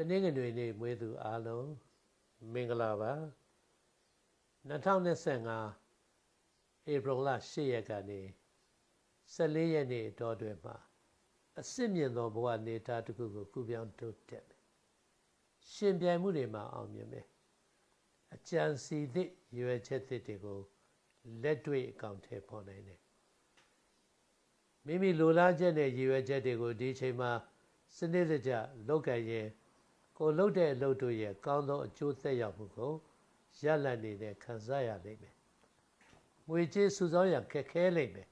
တနင်္ဂနွေနေ့မွေးသူအားလုံးမင်္ဂလာပါ2025ဧပြီလ10ရက်ကနေ14ရက်နေ့တော်တွင်မှာအစစ်မြင့်သောဘဝနေသားတစ်ခုကိုကုပြောင်းတိုးတက်မယ်ရှင်ပြိုင်မှုတွေမှာအောင်မြင်မယ်အကြံစီသည့်ရွယ်ချက်သစ်တွေကိုလက်တွေ့အကောင့်ထဲပေါ်နိုင်တယ်မိမိလိုလားချက်နဲ့ရည်ရွယ်ချက်တွေကိုဒီအချိန်မှာစနစ်တကျလုပ်ကြရင် ကိုလှုပ်တဲ့အလုပ်တို့ရဲ့ကောင်းသောအကျိုးသက်ရောက်မှုကိုရလတ်နေတဲ့ခံစားရလိမ့်မယ်။ငွေကြေးစုဆောင်းရခက်ခဲလိမ့်မယ်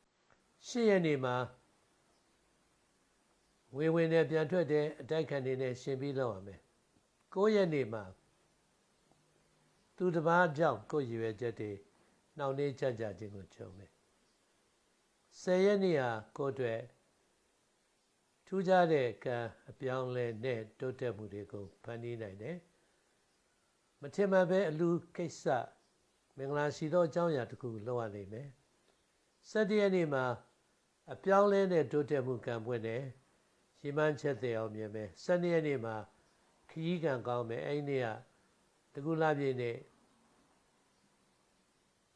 ။ရှစ်ရက်နေမှာငွေဝင်နဲ့ပြန်ထွက်တဲ့အတိုက်ခံနေနဲ့ရှင်ပြီးလောက်ရမယ်။၉ရက်နေမှာသူတစ်ပါးကြောင့်ကိုယ်ရည်ရွယ်ချက်တွေနှောင့်နှေးကြကြခြင်းကိုကြုံမယ်။၁၀ရက်နေဟာကိုယ်အတွက် ထူးခြားတဲ့ကံအပြောင်းလဲနဲ့တိုးတက်မှုတွေကိုဖန်တီးနိုင်တယ်။မထင်မှတ်ပဲအလူကိစ္စမင်္ဂလာရှိသောအကြောင်းအရာတစ်ခုလုပ်ရလိမ့်မယ်။၁၇ရက်နေ့မှာအပြောင်းလဲနဲ့တိုးတက်မှုကံပွင့်တယ်။ရီမန်းချက်တဲ့အောင်မြင်မယ်။၁၂ရက်နေ့မှာခရီးကံကောင်းမယ်။အဲဒီနေ့ကတကူလာပြည့်နေ့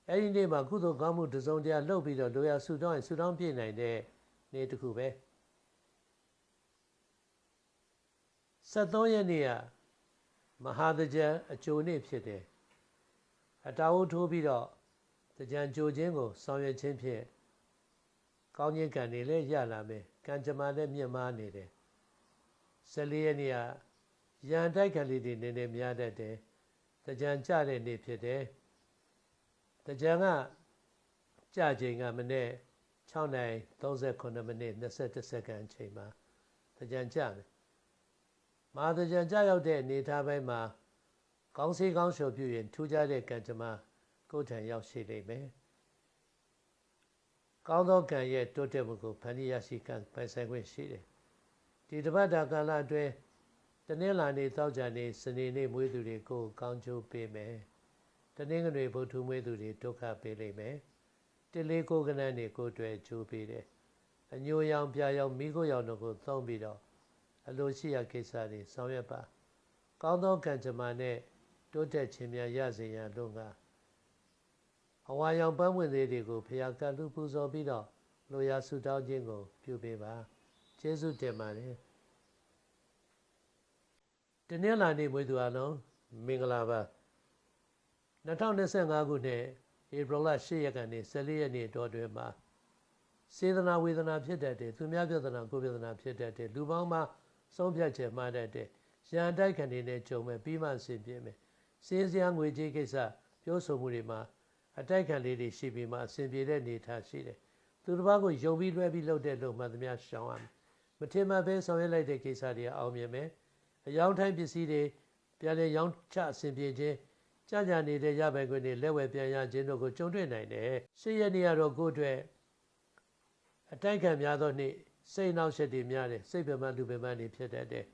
အဲဒီနေ့မှာကုသိုလ်ကောင်းမှုတစုံတရာလုပ်ပြီးတော့လိုရာဆူတောင်းရင်ဆူတောင်းပြည့်နိုင်တဲ့နေ့တစ်ခုပဲ။ 73ရက်နေ့ကမဟာတကြံအကျိုးနေ့ဖြစ်တယ်အတာဝထိုးပြီးတော့တကြံကြိုခြင်းကိုဆောင်ရွက်ခြင်းဖြင့်ကောင်းခြင်းကံတွေလည်းရလာမယ်ကံကြမ္မာလည်းမြင့်မားနေတယ်14ရက်နေ့ကရန်တိုက်ခံလေးတွေနည်းနည်းများတတ်တယ်တကြံကြတဲ့နေ့ဖြစ်တယ်တကြံကကြချိန်ကမနေ့6နိုင်39မိနစ်21စက္ကန့်အချိန်မှာတကြံကြမယ် မာသကြံကြရောက်တဲ့အနေထားပိုင်းမှာကောင်းစေးကောင်းလျှော်ပြုရင်ထူးခြားတဲ့ကံကြမ္မာကိုယ်ထံရောက်ရှိလိမ့်မယ်။ကောင်းသောကံရဲ့တိုးတက်မှုကိုဖန်တီးရရှိကံပိုင်ဆိုင်ခွင့်ရှိတယ်။ဒီတပတ်တာကာလအတွင်းတနင်္လာနေ့သောကြာနေ့စနေနေ့မွေးသူတွေကိုကောင်းကျိုးပေးမယ်။တနင်္ဂနွေဗုဒ္ဓမွေးသူတွေဒုက္ခပေးလိမ့်မယ်။တလေးကိုကနန်းတွေကိုတွေ့ကျိုးပေးတယ်။အညိုရောင်ပြာရောင်မိခိုးရောင်တို့ကိုသုံးပြီးတော့ အလိုရှိရာကိစ္စတွေဆောင်ရွက်ပါကောင်းသောကံကြမ္မာနဲ့တိုးတက်ခြင်းများရစေရန်လို့ကအဝါရောင်ပန်းဝင်သေးတွေကိုဖျားကလူပူဇော်ပြီးတော့လိုရာဆုတောင်းခြင်းကို ပြုပေးပါကျေးဇူးတင်ပါတယ်တနင်္လာနေ့မွေးသူအလုံးမင်္ဂလာပါ2025ခုနှစ်ဧပြီလ10ရက်ကနေ14ရက်နေ့တော်တွင်မှာစေတနာဝေဒနာဖြစ်တတ်တယ်သူများပြဿနာကိုယ်ပြဿနာဖြစ်တတ်တယ်လူပေါင်းမှာ ဆုံးဖြတ်ချက်မှားတတ်တဲ့ရန်တိုက်ခံနေနဲ့ကြုံမဲ့ပြီးမှဆင်ပြေမယ်စင်းစရာငွေကြေးကိစ္စပြောဆိုမှုတွေမှာအတိုက်ခံလေးတွေရှိပြီးမှအဆင်ပြေတဲ့နေထားရှိတယ်သူတစ်ပါးကိုယုံပြီးလွှဲပြီးလုပ်တဲ့လို့မှသမျှရှောင်ရမယ်မထင်မှပဲဆောင်ရွက်လိုက်တဲ့ကိစ္စတွေအောင်မြင်မယ်အယောင်ထိုင်းပစ္စည်းတွေပြန်လည်ရောင်းချအဆင်ပြေခြင်းကြကြနေတဲ့ရပိုင်ခွင့်တွေလက်ဝယ်ပြန်ရခြင်းတို့ကိုကြုံတွေ့နိုင်တယ်ရှေ့ရနေရတော့ကိုယ့်အတွက်အတိုက်ခံများသောနေ့ စိတ်နှောက်ယှက်တွေများတယ်စိတ်ပြမလူပြမတွေဖြစ်တတ်တယ်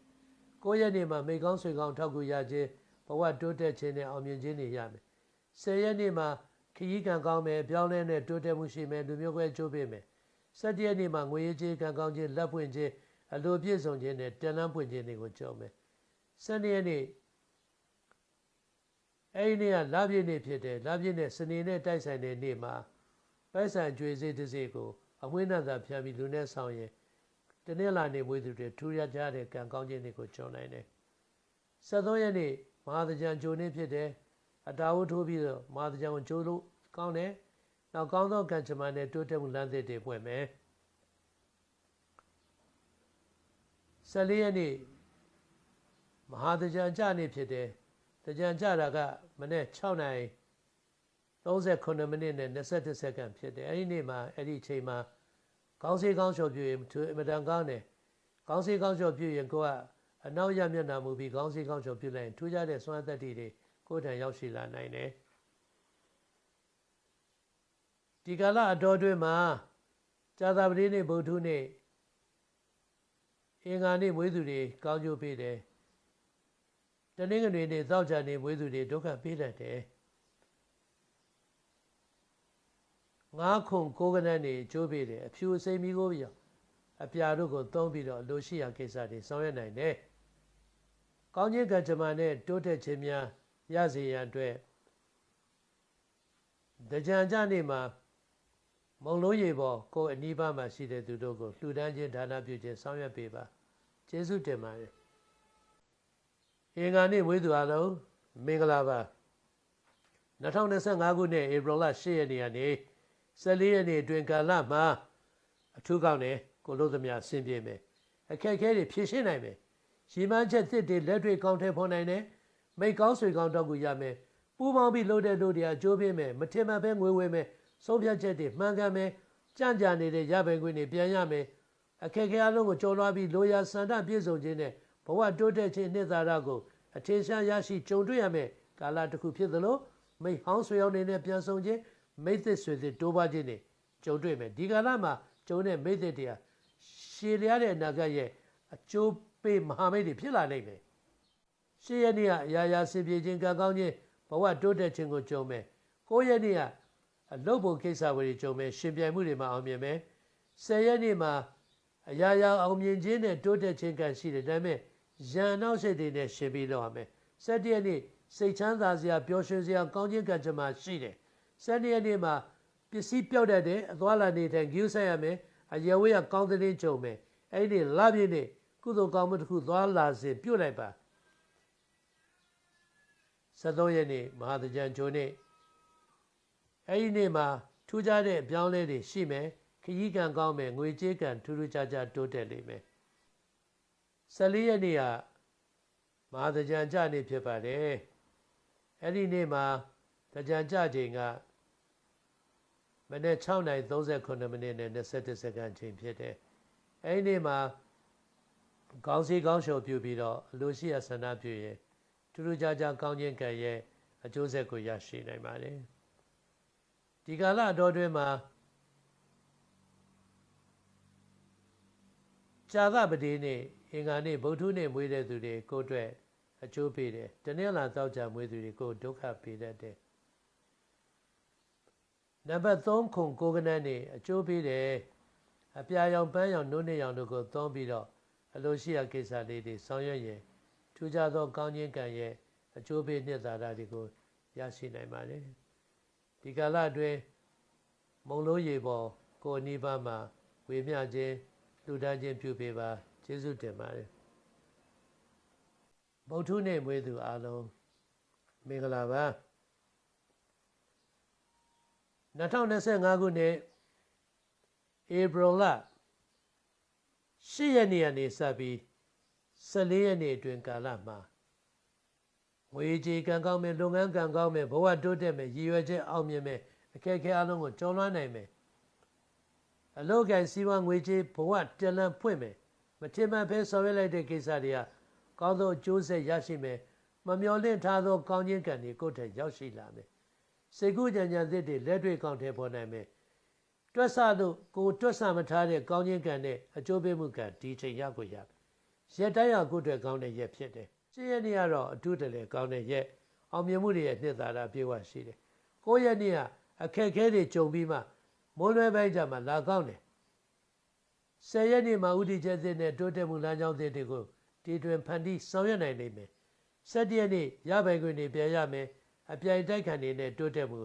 ကိုယ့်ရဲ့နေ့မှာမိကောင်းဆွေကောင်းထောက်ကူရခြင်းဘဝတိုးတက်ခြင်းနဲ့အောင်မြင်ခြင်းတွေရမယ်ဆယ်ရက်နေ့မှာခရီးကံကောင်းမယ်ပြောင်းလဲနဲ့တိုးတက်မှုရှိမယ်လူမျိုးကွဲကျိုးပေးမယ်၁၇ရက်နေ့မှာငွေရေးကြေးကံကောင်းခြင်းလက်ပွင့်ခြင်းအလိုပြည့်စုံခြင်းနဲ့တန်လန်းပွင့်ခြင်းတွေကိုကြုံမယ်၁၂ရက်နေ့အဲ့ဒီနေ့ကလပြည့်နေ့ဖြစ်တယ်လပြည့်နေ့စနေနေ့တိုက်ဆိုင်တဲ့နေ့မှာပိုက်ဆံကြွေစေးတစ်စေးကို အမွှေးနှံသာဖြန့်ပြီးလူနဲ့ဆောင်ရင်တနေ့လာနေမွေးသူတွေထူရကြတဲ့ကံကောင်းခြင်းတွေကိုကြုံနိုင်တယ်။73ရက်နေ့မဟာသကြံဂျိုနေ့ဖြစ်တယ်။အတာဝထိုးပြီးတော့မဟာသကြံကိုဂျိုလို့ကောင်းတယ်။နောက်ကောင်းသောကံချမနဲ့တိုးတက်မှုလမ်းသစ်တွေပွင့်မယ်။14ရက်နေ့မဟာသကြံကြနေ့ဖြစ်တယ်။သကြံကြတာကမနေ့6နိုင် 38မိနစ်နဲ့21စက္ကန့်ဖြစ်တယ်။အဲဒီနေ့မှာအဲ့ဒီအချိန်မှာကောင်းစေးကောင်းလျှော်ပြရင်သူအမတန်ကောင်းတယ်ကောင်းစေးကောင်းလျှော်ပြရင်ကိုကအနောက်ရမျက်နှာမူပြီးကောင်းစေးကောင်းလျှော်ပြလိုက်ရင်ထူးခြားတဲ့စွမ်းသက်တွေကိုယ်ထံရောက်ရှိလာနိုင်တယ်ဒီကာလအတော်တွင်မှာဇာတာပတိနေ့ဗုဒ္ဓနေ့အင်္ဂါနေ့မွေးသူတွေကောင်းကျိုးပေးတယ်တနင်္ဂနွေနေ့သောကြာနေ့မွေးသူတွေဒုက္ခပေးတတ်တယ် ငါးခုကိုးကနန်းနေကျိုးပေးတယ်အဖြူစိမ်မီကိုပြအပြာတို့ကိုသုံးပြီးတော့လိုရှိရာကိစ္စတွေဆောင်ရွက်နိုင်တယ်ကောင်းခြင်းကံကြမ္မာနဲ့တိုးတက်ခြင်းများရစေရန်အတွက်တကြံကြနေ့မှာမုံလုံးရေပေါ်ကိုယ်အနီးပါးမှာရှိတဲ့သူတို့ကိုလှူဒန်းခြင်းဒါနပြုခြင်းဆောင်ရွက်ပေးပါကျေးဇူးတင်ပါတယ်အင်္ဂါနေ့မွေးသူအလုံးမင်္ဂလာပါ2025ခုနှစ်ဧပြီလ10ရက်နေ့ကနေ 14ရက်နေ့အတွင်းကာလမှာအထူးကောင်းတယ်ကိုလို့သမျှဆင်ပြေမယ်အခက်အခဲတွေဖြေရှင်းနိုင်မယ်ရီမန်းချက်သစ်တွေလက်တွေကောင်းထဲဖော်နိုင်တယ်မိတ်ကောင်းဆွေကောင်းတော့ကူရမယ်ပူပေါင်းပြီးလှုပ်တဲ့တို့တွေအကျိုးပေးမယ်မထင်မှတ်ပဲငွေဝဲမယ်ဆုံးဖြတ်ချက်တွေမှန်ကန်မယ်ကြံ့ကြာနေတဲ့ရပိုင်ခွင့်တွေပြန်ရမယ်အခက်အခဲအလုံးကိုကြော်လွှားပြီးလိုရာစန္ဒပြည့်စုံခြင်းနဲ့ဘဝတိုးတက်ခြင်းနှစ်သာရကိုအထင်ရှားရရှိကြုံတွေ့ရမယ်ကာလတစ်ခုဖြစ်သလိုမိဟောင်းဆွေရောက်နေတဲ့ပြန်ဆောင်ခြင်း မိသစ်ဆွေသစ်တိုးပွားခြင်းတွေကြုံတွေ့မယ်ဒီကာလမှာကျုံတဲ့မိသစ်တရားရှည်လျားတဲ့အနာဂတ်ရဲ့အကျိုးပေးမဟာမိတ်တွေဖြစ်လာနိုင်မယ်ရှေ့ရက်နေ့ကအရာရာစင်ပြေခြင်းကံကောင်းခြင်းဘဝတိုးတက်ခြင်းကိုကြုံမယ်ကိုယ့်ရက်နေ့ကအလုပ်ဖို့ကိစ္စဝေတွေကြုံမယ်ရှင်ပြိုင်မှုတွေမှာအောင်မြင်မယ်ဆယ်ရက်နေ့မှာအရာရာအောင်မြင်ခြင်းနဲ့တိုးတက်ခြင်းကံရှိတယ်ဒါပေမဲ့ရန်နောက်စိတ်တွေနဲ့ရှင်ပြီးတော့ရမယ်ဆက်တရက်နေ့စိတ်ချမ်းသာစရာပျော်ရွှင်စရာကောင်းခြင်းကံကြမ္မာရှိတယ် ဆက်တရက်နေ့မှာပစ္စည်းပြောက်တတ်တယ်အသွားလာနေတဲ့ဂိူးဆက်ရမယ်အယေဝေးကကောင်းတဲ့ကြုံမယ်အဲ့ဒီလပြည့်နေ့ကုသိုလ်ကောင်းမှုတစ်ခုသွားလာစေပြုတ်လိုက်ပါ73ရက်နေ့မဟာတကြံဂျိုနေ့အဲ့ဒီနေ့မှာထူးခြားတဲ့အပြောင်းလဲတွေရှိမယ်ခရီးကံကောင်းမယ်ငွေကြေးကံထူးထူးခြားခြားတိုးတက်လိမ့်မယ်14ရက်နေ့ကမဟာတကြံကြနေ့ဖြစ်ပါတယ်အဲ့ဒီနေ့မှာတကြံကြချိန်က မနေ့6:39မိနစ်နဲ့21စက္ကန့်ချိန်ဖြစ်တယ်အဲ့ဒီနေ့မှာခေါင်းစည်းခေါင်းလျှော်ပြုပြီးတော့အလိုရှိရဆန္ဒပြုရင်ထူးထူးခြားခြားကောင်းခြင်းကံရဲ့အကျိုးဆက်ကိုရရှိနိုင်ပါတယ်ဒီကာလအတော်တွင်မှာဇာသပတိနေ့အင်္ဂါနေ့ဗုဒ္ဓနေ့မွေးတဲ့သူတွေကိုအတွက်အကျိုးပေးတယ်တနင်္လာတောက်ကြမွေးသူတွေကိုဒုက္ခပေးတတ်တယ် နံပါတ်3ခုကိုကနန်းနေအကျိုးပေးတယ်အပြာရောင်ပန်းရောင်နှုတ်နှစ်ရောင်တို့ကိုသုံးပြီးတော့အလိုရှိရာကိစ္စလေးတွေဆောင်ရွက်ရင်ထူးခြားသောကောင်းခြင်းကံရဲ့အကျိုးပေးနှစ်သာရတွေကိုရရှိနိုင်ပါတယ်ဒီကာလအတွင်းမုံလုံးရေပေါ်ကိုအနီးပါးမှာဝေမျှခြင်းလူတန်းခြင်းပြုပေးပါကျေးဇူးတင်ပါတယ်ဗုဒ္ဓနေ့မွေးသူအားလုံးမင်္ဂလာပါ 2025ခုနှစ်ဧပြီလ10ရက်နေ့ကနေစပြီး14ရက်နေ့အတွင်းကာလမှာငွေကြေးကံကောင်းမယ်လုပ်ငန်းကံကောင်းမယ်ဘဝတိုးတက်မယ်ရည်ရွယ်ချက်အောင်မြင်မယ်အခက်အခဲအလုံးကိုကျော်လွှားနိုင်မယ်အလုတ်ကံစီးပွားငွေကြေးဘဝတလန်ဖွင့်မယ်မထင်မှန်ဖဲဆောင်ရွက်လိုက်တဲ့ကိစ္စတွေကကောင်းသောအကျိုးဆက်ရရှိမယ်မမျော်လင့်ထားသောကောင်းခြင်းကံတွေကိုယ်ထက်ရောက်ရှိလာမယ် စေကုကြံကြံသစ်တွေလက်တွေ့ကောင်းထဲပေါ်နိုင်မယ်တွက်ဆတို့ကိုတွက်ဆမထားတဲ့ကောင်းခြင်းကံနဲ့အကျိုးပေးမှုကံဒီချိန်ရကိုရရက်တိုင်းရကိုအတွက်ကောင်းတဲ့ရက်ဖြစ်တယ်ရှင်းရနေ့ကတော့အထူးတလဲကောင်းတဲ့ရက်အောင်မြင်မှုတွေရဲ့နှစ်သာရပြေဝရှိတယ်ကိုရက်နေ့ကအခက်အခဲတွေကြုံပြီးမှမိုးလွဲပိုင်းကြမှာလာကောင်းတယ်ဆယ်ရက်နေ့မှာဥတီချက်သစ်နဲ့တိုးတက်မှုလမ်းကြောင်းသစ်တွေကိုတည်တွင်ဖန်တီးဆောင်ရွက်နိုင်လိမ့်မယ်ဆက်တရက်နေ့ရပိုင်ခွင့်တွေပြန်ရမယ် အပြိုင်တိုက်ခံနေနဲ့တိုးတက်မှု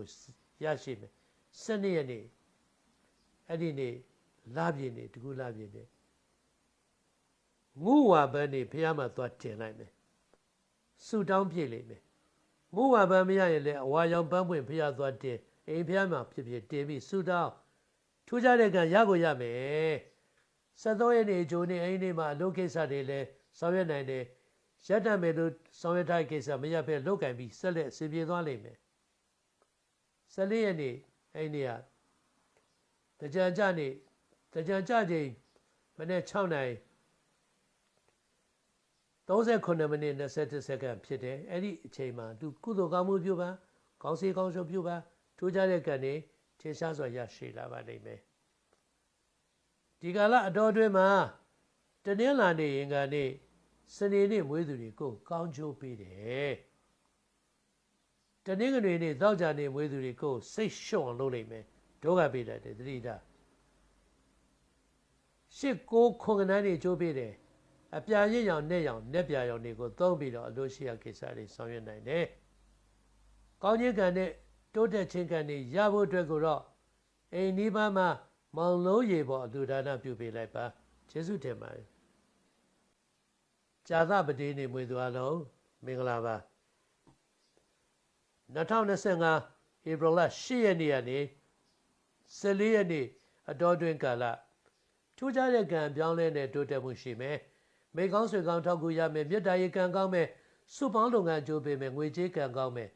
ရရှိမယ်၁၂ရက်နေ့အဲ့ဒီနေ့လာပြည့်နေ့တကူလာပြည့်နေ့ငုဝါဘန်းနေ့ဖះမှာသွားတင်လိုက်မယ်ဆူတောင်းပြည့်လိမ့်မယ်ငုဝါဘန်းမရရင်လည်းအဝါရောင်ပန်းပွင့်ဖះသွားတင်အိမ်ဖះမှာဖြစ်ဖြစ်တင်ပြီးဆူတောင်းထူးခြားတဲ့ကံရကိုရမယ်73ရက်နေ့ဂျိုနေ့အိမ်နေ့မှာအလုပ်ကိစ္စတွေလည်းဆောင်ရွက်နိုင်တယ် ရက်တံမယ်လို့ဆောင်ရွက်ထားတဲ့ကိစ္စမရဖဲလောက်ကင်ပြီးဆက်လက်အစီပြေသွားလိမ့်မယ်14ရက်နေ့အဲ့ဒီကတကြံကြနေ့တကြံကြချိန်မနေ့6နိုင်38မိနစ်27စက္ကန့်ဖြစ်တယ်အဲ့ဒီအချိန်မှာသူကုသိုလ်ကောင်းမှုပြုပါကောင်းစီကောင်းရှုပြုပါထိုးကြတဲ့ကံနေထင်ရှားစွာရရှိလာပါလိမ့်မယ်ဒီကာလအတော်တွင်မှာတနင်္လာနေ့ရင်ကနေ စနေနေ့မွေးသူတွေကိုကောင်းချိုးပေးတယ်တနင်္ဂနွေနေ့တောက်ကြနေ့မွေးသူတွေကိုစိတ်ရှုံအောင်လုပ်လိုက်မယ်ဒုက္ခပေးတတ်တယ်သတိထားရှစ်ကိုခွန်ကနန်းနေချိုးပေးတယ်အပြာရင့်ရောင်နဲ့ရောင်နဲ့ပြာရောင်တွေကိုသုံးပြီးတော့အလို့ရှိရကိစ္စတွေဆောင်ရွက်နိုင်တယ်။ကောင်းခြင်းကံနဲ့တိုးတက်ခြင်းကံတွေရဖို့အတွက်ကိုတော့အိမ်နီးပါးမှာမောင်လုံးရေပေါ်အလူဒါနပြုပေးလိုက်ပါကျေးဇူးတင်ပါတယ်။ ဇာသပတိနေမွေသူအလုံးမင်္ဂလာပါ2025ဧပြီလ10ရက်နေ့ကနေ14ရက်နေ့အတော်တွင်ကာလထူးခြားတဲ့ကံပြောင်းလဲတဲ့တိုးတက်မှုရှိမယ်။မိကောင်းဆွေကောင်းထောက်ကူရမယ်။မြတ်တာရေကံကောင်းမယ်။စုပေါင်းလုပ်ငန်းကြိုးပေးမယ်။ငွေကြေးကံကောင်းမယ်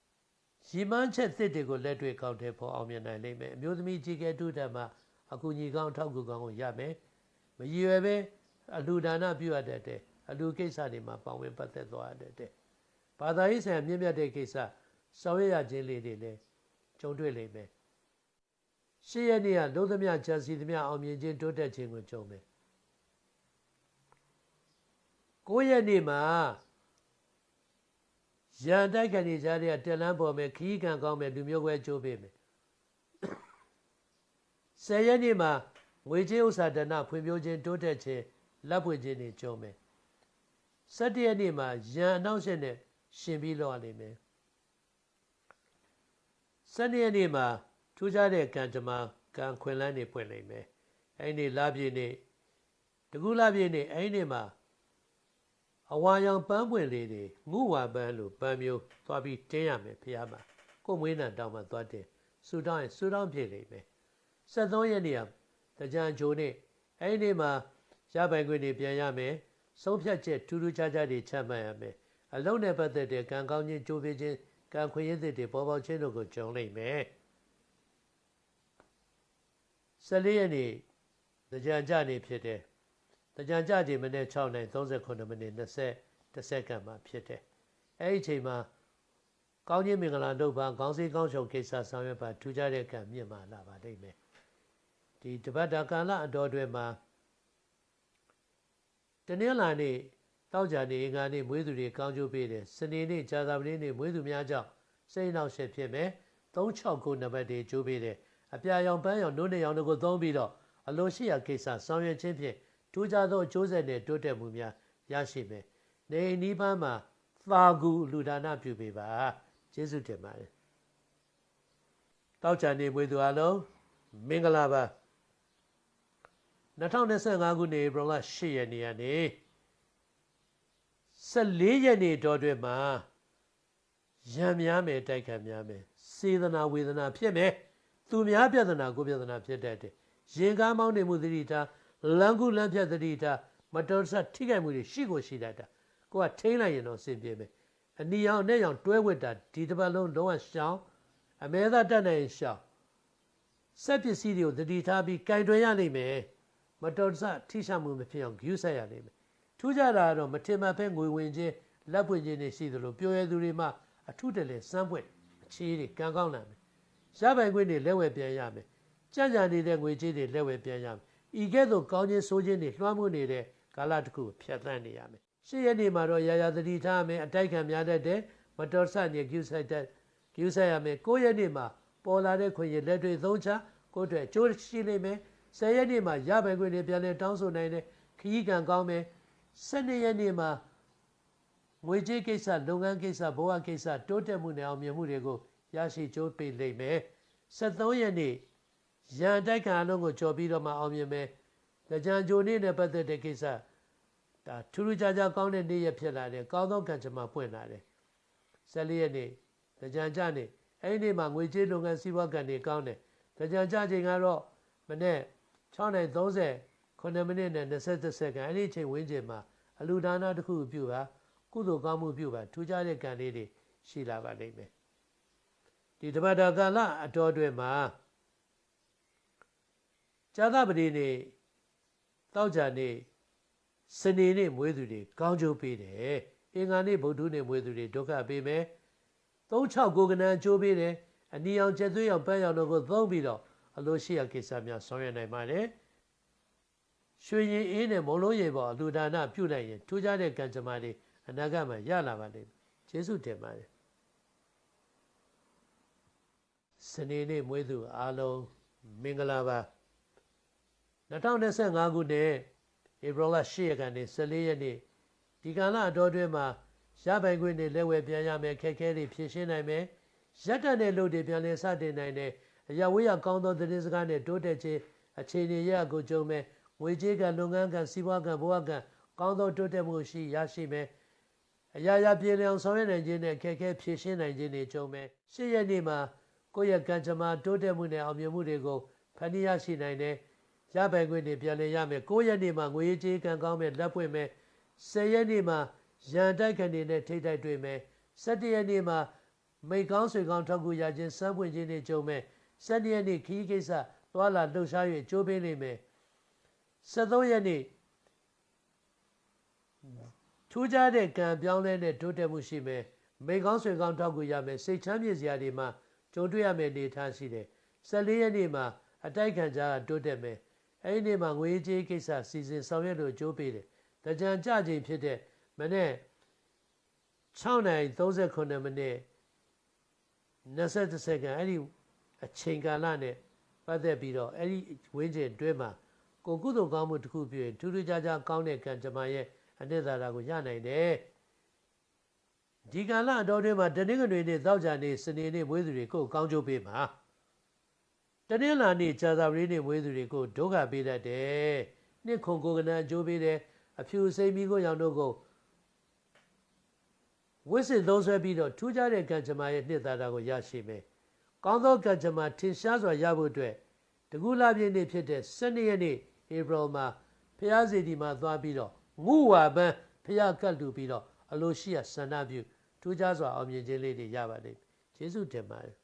။ရီမန်းချက်သစ်တွေကိုလက်တွေ့ကောက်တဲ့ဖို့အောင်မြင်နိုင်လိမ့်မယ်။အမျိုးသမီးကြီးကဲတူတက်မှာအကူညီကောင်းထောက်ကူကောင်းကိုရမယ်။မရည်ရွယ်ပဲအလူဒါနပြုရတဲ့ အလူကိစ္စတွေမှာပါဝင်ပတ်သက်သွားတဲ့ဘာသာရေးဆိုင်ရာမြင့်မြတ်တဲ့ကိစ္စဆောင်ရွက်ရခြင်းလေးတွေလည်းကြုံတွေ့လိမ့်မယ်။ရှေ့ရနေ့ကလုံးသမျှဂျာစီသမျှအောင်မြင်ခြင်းတိုးတက်ခြင်းကိုကြုံမယ်။ကိုးရက်နေ့မှာရန်တိုက်ခံနေကြတဲ့တက်လန်းပေါ်မယ်ခီးခံကောင်းမယ်လူမျိုးပဲကြိုးပေးမယ်။ဆယ်ရက်နေ့မှာငွေကြေးဥစ္စာဒဏဖွံ့ဖြိုးခြင်းတိုးတက်ခြင်းလက်ဖွင့်ခြင်းတွေကြုံမယ်။ ၁၇ရက်နေ့မှာရန်အနောက်ရှက်နဲ့ရှင်ပြီးလောက်ရလိမ့်မယ်။၁၂ရက်နေ့မှာထူးခြားတဲ့ကံကြမ္မာကံခွင်လန်းနေပွင့်လိမ့်မယ်။အဲ့ဒီလပြည့်နေ့တကူလပြည့်နေ့အဲ့ဒီနေ့မှာအဝါရောင်ပန်းပွင့်လေးတွေငုဝါပန်းလိုပန်းမျိုးသွားပြီးတင်းရမယ်ဖះမှာကိုမွေးနံတောင်းမှသွားတင်ဆူတောင်းရင်ဆူတောင်းဖြစ်လိမ့်မယ်73ရက်နေ့ကတကြံဂျိုနေ့အဲ့ဒီနေ့မှာရပိုင်ခွင့်တွေပြန်ရမယ် ဆုံးဖြတ်ချက်ထူးထူးခြားခြားတွေချမှတ်ရမယ်အလုံးနဲ့ပတ်သက်တဲ့ကံကောင်းခြင်းကြိုးပေးခြင်းကံခွင့်ရသည့်တွေပေါ်ပေါက်ခြင်းတို့ကိုကြုံလိမ့်မယ်14ရက်နေ့တကြံကြနေ့ဖြစ်တဲ့တကြံကြချိန်မနေ့6နိုင်38မိနစ်20တစ်စက္ကန့်မှာဖြစ်တယ်အဲ့ဒီအချိန်မှာကောင်းခြင်းမင်္ဂလာတို့ပါခေါင်းစည်းကောင်းချုပ်ကိစ္စဆောင်ရွက်ပါထူးခြားတဲ့ကံမြင့်မာလာပါလိမ့်မယ်ဒီတပတ်တာကာလအတော်တွေမှာ တနင်္လာနေ့တောက်ကြနေအင်္ဂါနေ့မွေးသူတွေကောင်းကျိုးပေးတယ်စနေနေ့ဂျာသာပတိနေ့မွေးသူများကြောင့်စိတ်နှောက်ရှက်ဖြစ်မယ်369နံပါတ်တွေကျိုးပေးတယ်အပြာရောင်ပန်းရောင်နိုးနေရောင်တို့ကိုသုံးပြီးတော့အလိုရှိရာကိစ္စဆောင်ရွက်ခြင်းဖြင့်ထူးခြားသောအကျိုးဆက်နဲ့တိုးတက်မှုများရရှိမယ်နေနီးပန်းမှာသာကူလူဒါနပြုပေးပါကျေးဇူးတင်ပါတယ်တောက်ချန်နေမွေးသူအလုံးမင်္ဂလာပါ 2025ခုနှစ်ဧပြီလ10ရက်နေ့ကနေ14ရက်နေ့တော်တွင်မှာရံများမယ်တိုက်ခံများမယ်စေဒနာဝေဒနာဖြစ်မယ်သူများပြဿနာကိုပြဿနာဖြစ်တတ်တယ်ရင်ကားမောင်းနေမှုသတိထားလမ်းကူလမ်းဖြတ်သတိထားမတော်တဆထိခိုက်မှုတွေရှိကိုရှိတတ်တာကိုကထိန်းလိုက်ရင်တော့စင်ပြေမယ်အနီအောင်နဲ့ရောင်တွဲဝစ်တာဒီတစ်ပတ်လုံးလုံးဝရှောင်းအမဲသားတက်နိုင်ရှောင်းစက်ပစ္စည်းတွေကိုသတိထားပြီးကင်တွင်ရနိုင်မယ် မတော်တဆထိရှမှုမဖြစ်အောင်ဂရုစိုက်ရနိုင်မယ်ထူးခြားတာကတော့မထင်မှတ်ဖဲငွေဝင်ခြင်းလက်ပွင့်ခြင်းတွေရှိသလိုပြောရဲသူတွေမှအထုတလဲစမ်းပွင့်အခြေတွေကံကောင်းလာမယ်ရပိုင်ခွင့်တွေလက်ဝဲပြန်ရမယ်ကြံ့ကြံနေတဲ့ငွေကြေးတွေလက်ဝဲပြန်ရမယ်ဤကဲ့သို့ကောင်းခြင်းဆိုးခြင်းတွေလွှမ်းမိုးနေတဲ့ကာလတစ်ခုဖြတ်သန်းနေရမယ်ရှေ့ရက်နေ့မှာတော့ရာရာသတိထားမယ်အတိုက်ခံများတတ်တဲ့မတော်ဆညကျူးဆိုင်တဲ့ကျူးဆိုင်ရမယ်ကိုရက်နေ့မှာပေါ်လာတဲ့ခွင့်ရလက်တွေသုံးချကိုအတွက်ကြိုးရှိနေမယ် ဆယ်ရက်နေ့မှာရပိုင်ခွင့်တွေပြန်လဲတောင်းဆိုနိုင်တဲ့ခရီးကံကောင်းမယ်၁၂ရက်နေ့မှာငွေကြေးကိစ္စလုပ်ငန်းကိစ္စဘဝကိစ္စတိုးတက်မှုနဲ့အောင်မြင်မှုတွေကိုရရှိကြိုးပေးလိမ့်မယ်73ရက်နေ့ရန်တိုက်ခံအလုံးကိုကြော်ပြီးတော့မှအောင်မြင်မယ်ကြံကြိုနေ့နဲ့ပတ်သက်တဲ့ကိစ္စဒါထူးထူးခြားခြားကောင်းတဲ့နေ့ရက်ဖြစ်လာတယ်ကောင်းသောကံကြမ္မာပွင့်လာတယ်14ရက်နေ့ကြံကြနေ့အဲ့ဒီနေ့မှာငွေကြေးလုပ်ငန်းစီးပွားကံတွေကောင်းတယ်ကြံကြချိန်ကတော့မနေ့ 6:30 9မိနစ်နဲ့20စက္ကန့်အဲ့ဒီအချိန်ဝန်းကျင်မှာအလူဒါနတစ်ခုပြုပါကုသိုလ်ကောင်းမှုပြုပါထူးခြားတဲ့ကံလေးတွေရှိလာပါလိမ့်မယ်ဒီတပတ်တာကာလအတော်တွင်မှာဇာသပတိနေ့တောက်ကြနေ့စနေနေ့မွေးသူတွေကောင်းကျိုးပေးတယ်အင်္ဂါနေ့ဗုဒ္ဓနေ့မွေးသူတွေဒုက္ခပေးမယ်36ကဏ္ဍကျိုးပေးတယ်အနီအောင်ကျက်သွေးအောင်ပန်းရောင်တို့ကိုသုံးပြီးတော့ အလိုရှိရာကိစ္စများဆောင်ရွက်နိုင်ပါတယ်ရွှေရင်အေးနဲ့မုံလုံးရေပေါ်အလူဒါနပြုနိုင်ရင်ထူးခြားတဲ့ကံကြမ္မာတွေအနာဂတ်မှာရလာပါလိမ့်မယ်ကျေးဇူးတင်ပါတယ်စနေနေ့မွေးသူအားလုံးမင်္ဂလာပါ2025ခုနှစ်ဧဧပြီလ10ရက်ကနေ14ရက်နေ့ဒီကာလအတော်အတွင်းမှာရပိုင်ခွင့်တွေလက်ဝဲပြန်ရမယ်ခက်ခဲတွေဖြည့်ရှင်းနိုင်မယ်ရက်တက်တဲ့လူတွေပြန်လည်စတင်နိုင်တယ် အရာဝေးရကောင်းသောသတင်းစကားနဲ့တိုးတက်ခြင်းအခြေအနေရကိုကြုံမယ်ငွေကြေးကလုပ်ငန်းကစီးပွားကဘဝကကောင်းသောတိုးတက်မှုရှိရရှိမယ်အရာရာပြည်လျောင်ဆောင်ရွက်နိုင်ခြင်းနဲ့ခက်ခဲဖြည့်ရှင်းနိုင်ခြင်းတွေကြုံမယ်ရှေ့ရက်နေ့မှာကိုယ့်ရဲ့ကံကြမ္မာတိုးတက်မှုနဲ့အောင်မြင်မှုတွေကိုဖန်တီးရရှိနိုင်တယ်ရပိုင်ခွင့်တွေပြန်လည်ရမယ်9ရက်နေ့မှာငွေကြေးကံကောင်းမယ်လက်ပွင့်မယ်10ရက်နေ့မှာရန်တိုက်ခံတွေနဲ့ထိတ်တိုက်တွေ့မယ်17ရက်နေ့မှာမိတ်ကောင်းဆွေကောင်းထောက်ကူရခြင်းစမ်းပွင့်ခြင်းတွေကြုံမယ် 17ရက်နေ့ခီးကိစ္စသွာလာလှုပ်ရှား၍ကြိုးပေးလိမ့်မယ်73ရက်နေ့ထူးခြားတဲ့ကံပြောင်းလဲတဲ့တိုးတက်မှုရှိမယ်မိတ်ကောင်းဆွေကောင်းထောက်ကူရမယ်စိတ်ချမ်းမြေစရာတွေမှာကြုံတွေ့ရမယ့်အနေအထားရှိတယ်14ရက်နေ့မှာအတိုက်ခံကြားကတိုးတက်မယ်အဲ့ဒီနေ့မှာငွေကြေးကိစ္စစီစဉ်ဆောင်ရွက်လို့ကြိုးပေးတယ်တကြံကြချိန်ဖြစ်တဲ့မနေ့6နိုင်38မိနစ်20စက္ကန့်အဲ့ဒီ အချိန်ကာလနဲ့ပတ်သက်ပြီးတော့အဲ့ဒီဝင်းကျင်တွဲမှာကိုကုသိုလ်ကောင်းမှုတစ်ခုပြည့်ထူးထူးခြားခြားကောင်းတဲ့ကံကြမ္မာရဲ့အနှစ်သာရကိုရနိုင်တယ်ဒီကာလအတော်တွင်းမှာတနင်္ဂနွေနေ့သောကြာနေ့စနေနေ့မွေးသူတွေကိုကောင်းကျိုးပေးမှာတနင်္လာနေ့ကြာသပတေးနေ့မွေးသူတွေကိုဒုက္ခပေးတတ်တယ်နှစ်ခုကိုကနအကျိုးပေးတယ်အဖြူစိမ်မီကိုရောင်တို့ကိုဝစ်စစ်သုံးဆွဲပြီးတော့ထူးခြားတဲ့ကံကြမ္မာရဲ့နှစ်သာရကိုရရှိမယ်။ ကောင်းသောကံကြမ္မာထင်ရှားစွာရဖို့အတွက်တကူလာပြည့်နေ့ဖြစ်တဲ့12ရက်နေ့ဧပြီမှာဖျားစီဒီမှာသွားပြီးတော့ငုဝါပန်းဖျားကတ်လူပြီးတော့အလိုရှိရဆန္ဒပြုထူးခြားစွာအောင်မြင်ခြင်းလေးတွေရပါလိမ့်မယ်။ကျေးဇူးတင်ပါတယ်